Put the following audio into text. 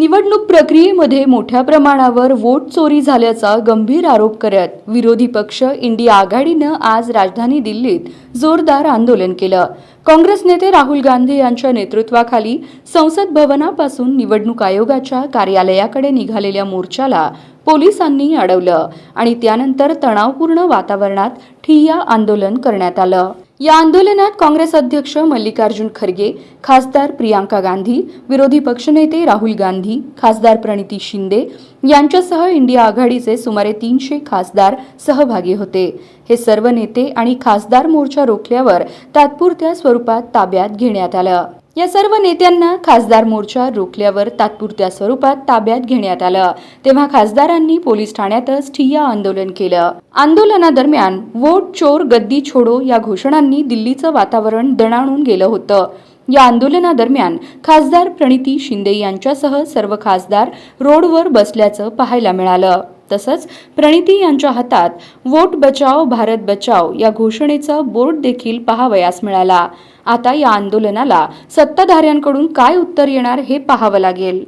निवडणूक प्रक्रियेमध्ये मोठ्या प्रमाणावर वोट चोरी झाल्याचा गंभीर आरोप करत विरोधी पक्ष इंडिया आघाडीनं आज राजधानी दिल्लीत जोरदार आंदोलन केलं. काँग्रेस नेते राहुल गांधी यांच्या नेतृत्वाखाली संसद भवनापासून निवडणूक आयोगाच्या कार्यालयाकडे निघालेल्या मोर्चाला पोलिसांनी अडवलं आणि त्यानंतर तणावपूर्ण वातावरणात ठिय्या आंदोलन करण्यात आलं. या आंदोलनात काँग्रेस अध्यक्ष मल्लिकार्जुन खरगे खासदार प्रियांका गांधी विरोधी पक्षनेते राहुल गांधी खासदार प्रणिती शिंदे यांच्यासह इंडिया आघाडीचे सुमारे तीनशे खासदार सहभागी होते. हे सर्व नेते आणि खासदार मोर्चा रोखल्यावर तात्पुरत्या स्वरूपात ताब्यात घेण्यात आलं. या सर्व नेत्यांना खासदार मोर्चा रोखल्यावर तात्पुरत्या स्वरूपात ताब्यात घेण्यात आलं. तेव्हा खासदारांनी पोलीस ठाण्यातच ठिय्या आंदोलन केलं. आंदोलनादरम्यान वोट चोर गद्दी छोडो या घोषणांनी दिल्लीचं वातावरण दणाणून गेलं होतं. या आंदोलनादरम्यान खासदार प्रणिती शिंदे यांच्यासह सर्व खासदार रोडवर बसल्याचं पाहायला मिळालं. तसंच प्रणिती यांच्या हातात वोट बचाव भारत बचाव या घोषणेचा बोर्ड देखील पाहावयास मिळाला. आता या आंदोलनाला सत्ताधाऱ्यांकडून काय उत्तर येणार हे पाहावं लागेल.